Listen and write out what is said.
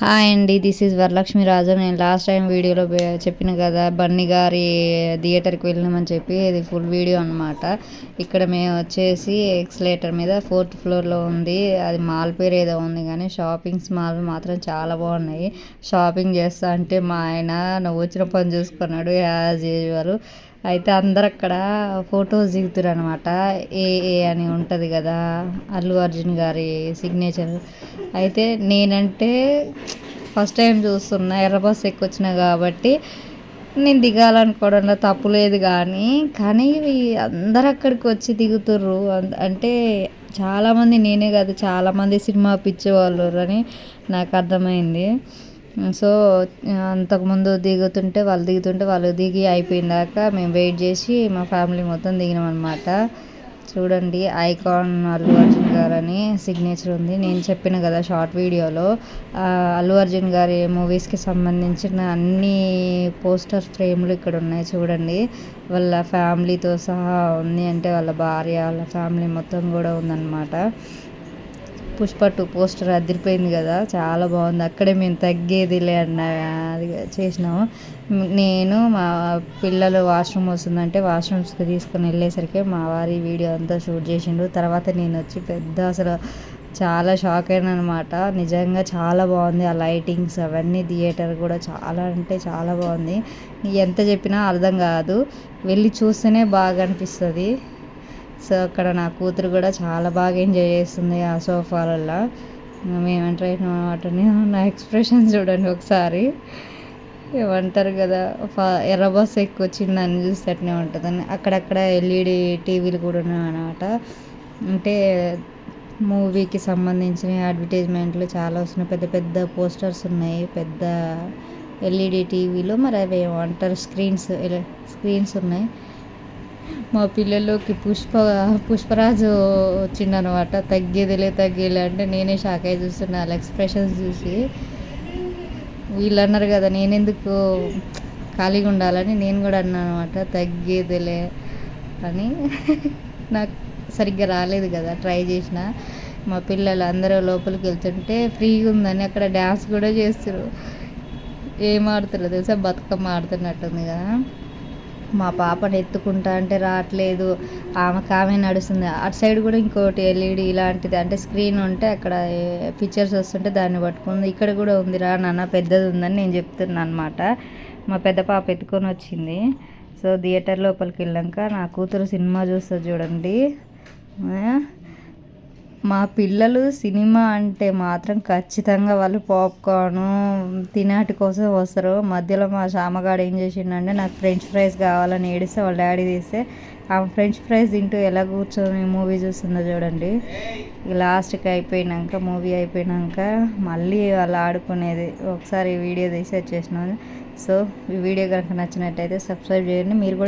Hi అండి this is Varalakshmi రాజు. నేను last time వీడియోలో చెప్పిన కదా బన్నీ గారి థియేటర్కి వెళ్ళినామని చెప్పి ఇది ఫుల్ వీడియో అనమాట ఇక్కడ మేము వచ్చేసి ఎక్స్లేటర్ మీద ఫోర్త్ ఫ్లోర్లో ఉంది. అది మాల్ పేరు ఏదో ఉంది కానీ షాపింగ్స్ మాల్ మాత్రం చాలా బాగున్నాయి. షాపింగ్ చేస్తా అంటే మా ఆయన నువ్వు వచ్చిన పని చూసుకున్నాడు యాజ్ యూజువల్ అయితే అందరు అక్కడ ఫొటోస్ దిగుతారు అనమాట ఏఏ అని ఉంటుంది కదా అల్లు అర్జున్ గారి సిగ్నేచర్ అయితే నేనంటే ఫస్ట్ టైం చూస్తున్నా ఎర్రబస్ ఎక్కొచ్చిన కాబట్టి నేను దిగాలనుకోవడంలో తప్పు లేదు కానీ కానీ అందరు అక్కడికి వచ్చి దిగుతుర్రు. అంటే చాలామంది నేనే కాదు చాలామంది సినిమా పిచ్చేవాళ్ళు అని నాకు అర్థమైంది. సో అంతకుముందు దిగుతుంటే వాళ్ళు దిగుతుంటే వాళ్ళు దిగి అయిపోయిందాక మేము వెయిట్ చేసి మా ఫ్యామిలీ మొత్తం దిగినాం అనమాట చూడండి ఐకాన్ అల్లు అర్జున్ గారు అని సిగ్నేచర్ ఉంది. నేను చెప్పిన కదా షార్ట్ వీడియోలో అల్లు అర్జున్ గారి మూవీస్కి సంబంధించిన అన్ని పోస్టర్ ఫ్రేమ్లు ఇక్కడ ఉన్నాయి చూడండి. వాళ్ళ ఫ్యామిలీతో సహా ఉంది అంటే వాళ్ళ భార్య వాళ్ళ ఫ్యామిలీ మొత్తం కూడా ఉందన్నమాట. పుష్ప టూ పోస్టర్ అదిరిపోయింది కదా చాలా బాగుంది. అక్కడే మేము తగ్గేదిలే అన్న అది చేసినాము. నేను మా పిల్లలు వాష్రూమ్ వస్తుందంటే వాష్రూమ్స్కి తీసుకొని వెళ్ళేసరికి మా వారి వీడియో అంతా షూట్ చేసిండు తర్వాత నేను వచ్చి పెద్ద అసలు చాలా షాక్ అయినా అనమాట నిజంగా చాలా బాగుంది ఆ లైటింగ్స్ అవన్నీ థియేటర్ కూడా చాలా అంటే చాలా బాగుంది. ఎంత చెప్పినా అర్థం కాదు. వెళ్ళి చూస్తేనే బాగా అనిపిస్తుంది. సో అక్కడ నా కూతురు కూడా చాలా బాగా ఎంజాయ్ చేస్తుంది ఆ సోఫాలల్లో. మేము ఎంటర్ వాటిని నా ఎక్స్ప్రెషన్ చూడండి ఒకసారి. ఏమంటారు కదా ఎర్ర బస్ ఎక్కువ వచ్చిందని చూస్తే అట్నే ఉంటుందని అక్కడక్కడ ఎల్ఈడి టీవీలు కూడా ఉన్నాయన్నమాట. అంటే మూవీకి సంబంధించిన అడ్వర్టైజ్మెంట్లు చాలా వస్తున్నాయి. పెద్ద పెద్ద పోస్టర్స్ ఉన్నాయి. పెద్ద ఎల్ఈడి టీవీలు మరి అవి ఏమంటారు స్క్రీన్స్ స్క్రీన్స్ ఉన్నాయి. మా పిల్లలకి పుష్ప పుష్పరాజు వచ్చిండనమాట తగ్గేదిలే తగ్గేలే అంటే నేనే షాక్ అయి చూస్తున్నా వాళ్ళ ఎక్స్ప్రెషన్స్ చూసి. వీళ్ళు అన్నారు కదా నేనెందుకు ఖాళీగా ఉండాలని నేను కూడా అన్నాను అనమాట తగ్గేదిలే అని. నాకు సరిగ్గా రాలేదు కదా ట్రై చేసిన. మా పిల్లలు అందరూ లోపలికి వెళ్తుంటే ఫ్రీగా ఉందని అక్కడ డ్యాన్స్ కూడా చేస్తారు ఏం ఆడుతున్నారు తెలుసా? బతుకమ్మ ఆడుతున్నట్టుంది కదా. మా పాపని ఎత్తుకుంటా అంటే రావట్లేదు. ఆమెకు ఆమె నడుస్తుంది. అటు సైడ్ కూడా ఇంకోటి ఎల్ఈడి ఇలాంటిది. అంటే స్క్రీన్ ఉంటే అక్కడ పిక్చర్స్ వస్తుంటే దాన్ని పట్టుకుంది. ఇక్కడ కూడా ఉంది రా నాన్న పెద్దది ఉందని నేను చెప్తున్నాను అనమాట మా పెద్ద పాప ఎత్తుకొని వచ్చింది. సో థియేటర్ లోపలికి వెళ్ళాక నా కూతురు సినిమా చూస్తుంది చూడండి. మా పిల్లలు సినిమా అంటే మాత్రం ఖచ్చితంగా వాళ్ళు పాప్కార్న్ తినాటి కోసం వస్తారు. మధ్యలో మా శామగాడు ఏం చేసిండంటే నాకు ఫ్రెంచ్ ఫ్రైస్ కావాలని ఏడిస్తే వాళ్ళ డాడీ తీస్తే ఆ ఫ్రెంచ్ ఫ్రైస్ తింటూ ఎలా కూర్చొని మూవీ చూస్తుందో చూడండి. లాస్ట్కి అయిపోయినాక మూవీ అయిపోయినాక మళ్ళీ వాళ్ళు ఆడుకునేది. ఒకసారి వీడియో తీసి వచ్చేసినాను సో ఈ వీడియో కనుక నచ్చినట్టయితే సబ్స్క్రైబ్ చేయండి. మీరు కూడా